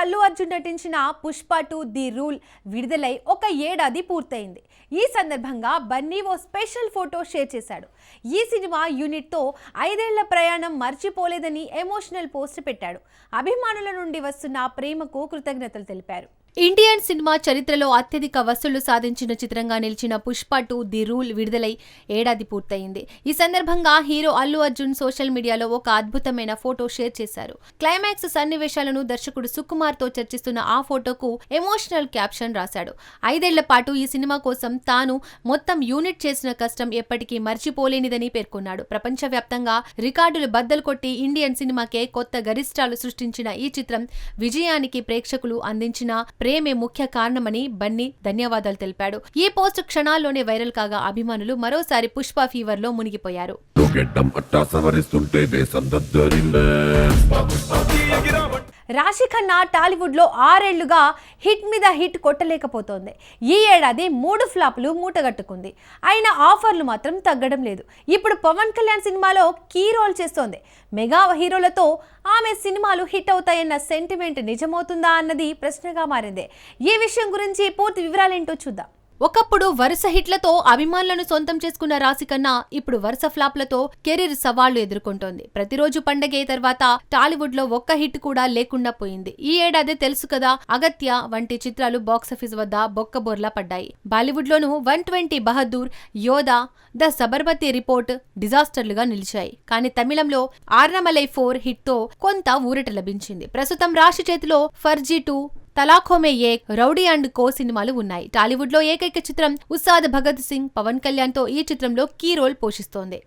అల్లు అర్జున్ నటించిన Pushpa to the rule విడుదలై ఒక ఏడాది పూర్తయింది. ఈ సందర్భంగా బన్నీ ఓ స్పెషల్ ఫోటో షేర్ చేశాడు. ఈ సినిమా యూనిట్తో ఐదేళ్ళ ప్రయాణం మర్చిపోలేదని ఎమోషనల్ పోస్ట్ పెట్టాడు. అభిమానుల నుండి వస్తున్న ప్రేమకు కృతజ్ఞతలు తెలిపారు. ఇండియన్ సినిమా చరిత్రలో అత్యధిక వసూళ్ళు సాధించిన చిత్రంగా నిలిచిన పుష్ప టు ది రూల్ విడుదలై ఏడాది పూర్తయింది. ఈ సందర్భంగా హీరో అల్లు అర్జున్ సోషల్ మీడియాలో ఒక అద్భుతమైన ఫోటో షేర్ చేశారు. క్లైమాక్స్ సన్నివేశాలను దర్శకుడు సుకుమార్తో చర్చిస్తున్న ఆ ఫోటోకు ఎమోషనల్ క్యాప్షన్ రాశాడు. ఐదేళ్ళ పాటు ఈ సినిమా కోసం తాను మొత్తం యూనిట్ చేసిన కష్టం ఎప్పటికీ మర్చిపోలేనిదని పేర్కొన్నాడు. ప్రపంచవ్యాప్తంగా రికార్డులు బద్దలు కొట్టి ఇండియన్ సినిమాకే కొత్త గరిష్టాలు సృష్టించిన ఈ చిత్రం విజయానికి ప్రేక్షకులు అందించిన ప్రేమే ముఖ్య కారణమని బన్నీ ధన్యవాదాలు తెలిపాడు. ఈ పోస్ట్ క్షణాల్లోనే వైరల్ కాగా అభిమానులు మరోసారి పుష్ప ఫీవర్లో మునిగిపోయారు రాశి ఖన్నా టాలీవుడ్లో ఆరేళ్ళుగా హిట్ మీద హిట్ కొట్టలేకపోతోంది. ఈ ఏడాది మూడు ఫ్లాపులు మూటగట్టుకుంది. అయిన ఆఫర్లు మాత్రం తగ్గడం లేదు. ఇప్పుడు పవన్ కళ్యాణ్ సినిమాలో కీ రోల్ చేస్తోంది. మెగా హీరోలతో ఆమె సినిమాలు హిట్ అవుతాయన్న సెంటిమెంట్ నిజమవుతుందా అన్నది ప్రశ్నగా మారింది. ఈ విషయం గురించి పూర్తి వివరాలేంటో చూద్దాం. ఒకప్పుడు వరుస హిట్లతో అభిమానులను సొంతం చేసుకున్న రాశి కన్నా ఇప్పుడు వరుస ఫ్లాప్లతో కెరీర్ సవాళ్ళు ఎదుర్కొంటోంది. ప్రతిరోజు పండగే తర్వాత టాలీవుడ్లో ఒక్క హిట్ కూడా లేకుండా పోయింది. ఈ ఏడాది తెలుసు కదా అగత్య వంటి చిత్రాలు బాక్సాఫీస్ వద్ద బొక్కబోర్లా పడ్డాయి. Bollywood loan one twenty Bahadur Yodha the Sabarmati report డిజాస్టర్లుగా నిలిచాయి. కానీ తమిళంలో ఆర్నమలై ఫోర్ హిట్తో కొంత ఊరట లభించింది. ప్రస్తుతం రాశి చేతిలో Farzi two Talakhon Mein Ek rowdy and co సినిమాలు ఉన్నాయి. టాలీవుడ్లో ఏకైక చిత్రం ఉస్తాద్ భగత్ సింగ్ పవన్ కళ్యాణ్తో ఈ చిత్రంలో కీ రోల్ పోషిస్తోంది.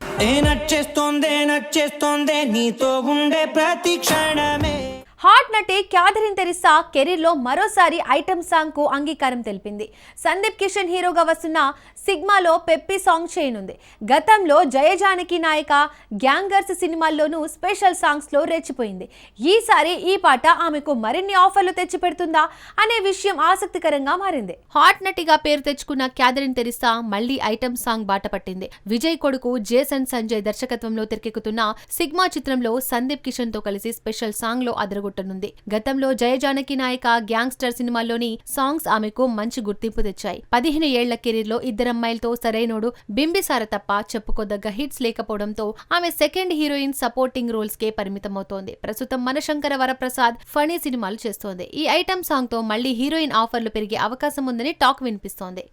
నీతో ఉండే ప్రతి క్షణమే. హాట్ నటి క్యాథరిన్ తెరిసా కెరీర్లో మరోసారి ఐటమ్ సాంగ్కు అంగీకారం తెలిపింది. సందీప్ కిషన్ హీరోగా వస్తున్న సిగ్మాలో పెప్పి సాంగ్ చేయనుంది. గతంలో జయజానకి నాయక గ్యాంగర్స్ సినిమాల్లోనూ స్పెషల్ సాంగ్స్లో రెచ్చిపోయింది. ఈసారి ఈ పాట ఆమెకు మరిన్ని ఆఫర్లు తెచ్చిపెడుతుందా అనే విషయం ఆసక్తికరంగా మారింది. హాట్ నటిగా పేరు తెచ్చుకున్న క్యాథరిన్ తెరిసా మళ్ళీ ఐటమ్ సాంగ్ బాట పట్టింది. విజయ్ కొడుకు జేసన్ సంజయ్ దర్శకత్వంలో తెరకెక్కుతున్న సిగ్మా చిత్రంలో సందీప్ కిషన్తో కలిసి స్పెషల్ సాంగ్లో లో కొట్టనుంది. గతంలో జయజానకి నాయక గ్యాంగ్స్టర్ సినిమాల్లోని సాంగ్స్ ఆమెకు మంచి గుర్తింపు తెచ్చాయి. పదిహేను ఏళ్ళ కెరీర్లో ఇద్దరమ్మాయిలతో సరైనోడు బింబిసార తప్ప చెప్పుకోదగ్గ హిట్స్ లేకపోవడంతో ఆమె సెకండ్ హీరోయిన్ సపోర్టింగ్ రోల్స్ కే పరిమితమవుతోంది. ప్రస్తుతం మనశంకర వరప్రసాద్ ఫనీ సినిమాలు చేస్తోంది. ఈ ఐటమ్ సాంగ్తో మళ్ళీ హీరోయిన్ ఆఫర్లు పెరిగే అవకాశం ఉందని టాక్ వినిపిస్తోంది.